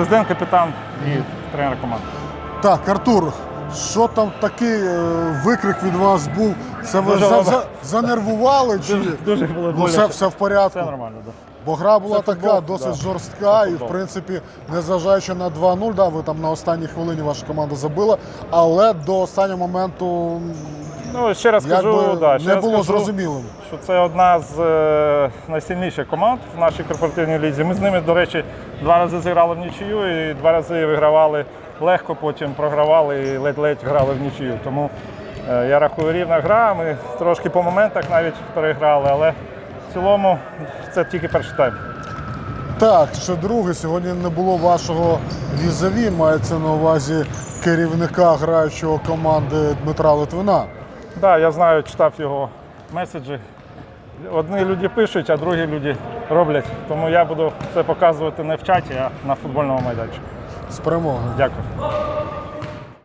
президент, капітан і тренер команди. Так, Артур, що там такий е, викрик від вас був? Це ви Дуже за, за, занервували чи Дуже, дуже було ну, все, боляче. все в порядку? Все нормально, так. Бо гра була Це така футбол, досить да. жорстка, Це і в футбол. принципі, незважаючи на 2-0, да, ви там на останній хвилині ваша команда забила, але до останнього моменту Ну, ще раз якби кажу, да, ще не раз було кажу, зрозумілим. що це одна з е, найсильніших команд в нашій корпоративній лізі. Ми з ними, до речі, два рази зіграли в нічию і два рази вигравали легко, потім програвали і ледь-ледь грали в нічию. Тому е, я рахую рівна гра. Ми трошки по моментах навіть переграли, але в цілому це тільки перший тайм. Так, що друге, сьогодні не було вашого візаві, мається на увазі керівника граючого команди Дмитра Литвина. Так, да, я знаю, читав його меседжі. Одні люди пишуть, а другі люди роблять. Тому я буду це показувати не в чаті, а на футбольному майданчику. З перемогою. Дякую.